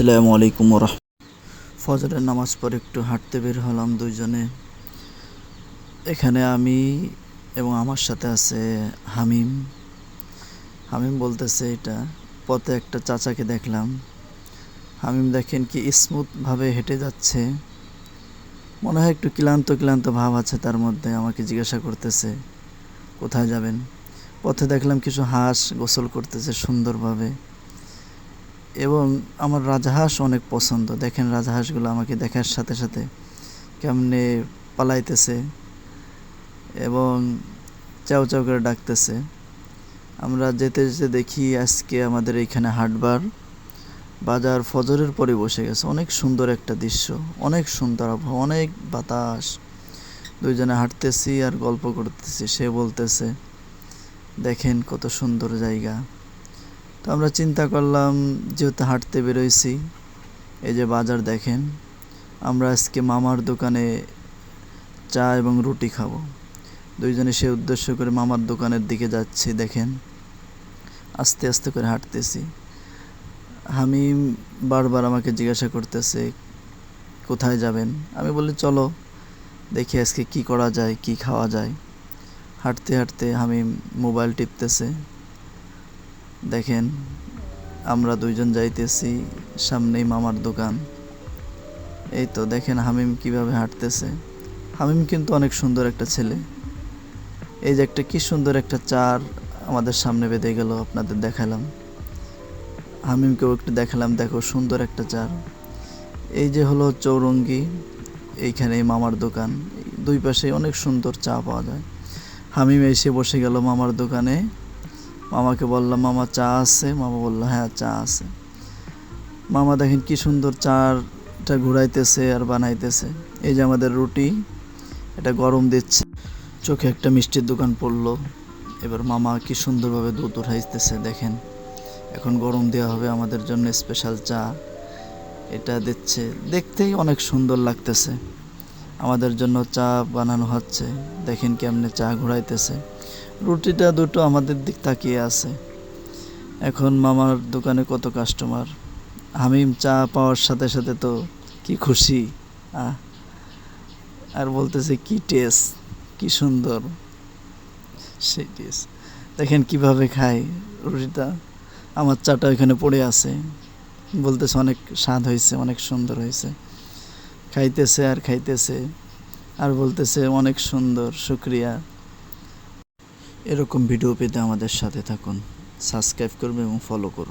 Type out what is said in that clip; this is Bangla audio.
আসসালামু আলাইকুম রহ ফজরের নামাজ পর একটু হাঁটতে বের হলাম দুইজনে। এখানে আমি এবং আমার সাথে আছে হামিম। হামিম বলতেছে এটা, পথে একটা চাচাকে দেখলাম। হামিম দেখেন কি স্মুথভাবে হেঁটে যাচ্ছে। মনে হয় একটু ক্লান্ত ক্লান্ত ভাব আছে তার মধ্যে, আমাকে জিজ্ঞাসা করতেছে, কোথায় যাবেন? পথে দেখলাম কিছু হাঁস গোসল করতেছে সুন্দরভাবে। এবং আমার রাজহাঁস অনেক পছন্দ। দেখেন রাজহাঁসগুলো আমাকে দেখার সাথে সাথে কেমনে পালাইতেছে এবং চাউ চাউ করে ডাকতেছে। আমরা যেতে যেতে দেখি আজকে আমাদের এইখানে হাটবার বাজার ফজরের পরে বসে গেছে। অনেক সুন্দর একটা দৃশ্য, অনেক সুন্দর আবহাওয়া, অনেক বাতাস। দুইজনে হাঁটতেছি আর গল্প করতেছি। সে বলতেছে, দেখেন কত সুন্দর জায়গা। তো আমরা চিন্তা করলাম, যেহেতু হাঁটতে বেরোইছি, এই যে বাজার দেখেন, আমরা আজকে মামার দোকানে চা এবং রুটি খাব। দুইজনে সে উদ্দেশ্য করে মামার দোকানের দিকে যাচ্ছি, দেখেন, আস্তে আস্তে করে হাঁটতেছি। হামিম বারবার আমাকে জিজ্ঞাসা করতেছে, কোথায় যাবেন? আমি বলি চলো, দেখি আজকে কি করা যায়, কি খাওয়া যায়। হাঁটতে হাঁটতে হামিম মোবাইল টিপতেছে। দেখেন, আমরা দুইজন যাইতেছি, সামনেই মামার দোকান। এই তো দেখেন হামিম কীভাবে হাঁটতেছে। হামিম কিন্তু অনেক সুন্দর একটা ছেলে। এই যে একটা কি সুন্দর একটা চার আমাদের সামনে বেঁধে গেল, আপনাদের দেখালাম। হামিমকেও একটু দেখালাম, দেখো সুন্দর একটা চার। এই যে হলো চৌরঙ্গি এইখানে মামার দোকান। দুই পাশে অনেক সুন্দর চা পাওয়া যায়। হামিম এসে বসে গেল মামার দোকানে। মামাকে বললাম, মামা, চা আছে? মামা বলল হ্যাঁ চা আছে। মামা দেখেন কি সুন্দর চাটা ঘুরাইতেছে আর বানাইতেছে। এই যে আমাদের রুটি, এটা গরম দিচ্ছে। চোখে একটা মিষ্টির দোকান পড়ল। এবার মামা কি সুন্দরভাবে দুধ উঠাইতেছে, দেখেন। এখন গরম দেওয়া হবে আমাদের জন্য স্পেশাল চা। এটা দিচ্ছে, দেখতেই অনেক সুন্দর লাগতেছে। আমাদের জন্য চা বানানো হচ্ছে। দেখেন কেমনে চা ঘুরাইতেছে। রুটিটা দুটো আমাদের দিক তাকিয়ে আছে। এখন মামার দোকানে কত কাস্টমার হামিম চা পাওয়ার সাথে সাথে তো কি খুশি? আর বলতেছে, কি টেস্ট কি সুন্দর। সেই টেস্ট দেখেন কীভাবে খায় রুটিটা। আমার চাটা ওইখানে পড়ে আছে। বলতেছে, অনেক স্বাদ হয়েছে, অনেক সুন্দর হয়েছে। খাইতেছে আর খাইতেছে, আর বলতেছে, অনেক সুন্দর, শুক্রিয়া। এরকম ভিডিও পেতে আমাদের সাথে থাকুন সাবস্ক্রাইব করবে এবং ফলো করুন।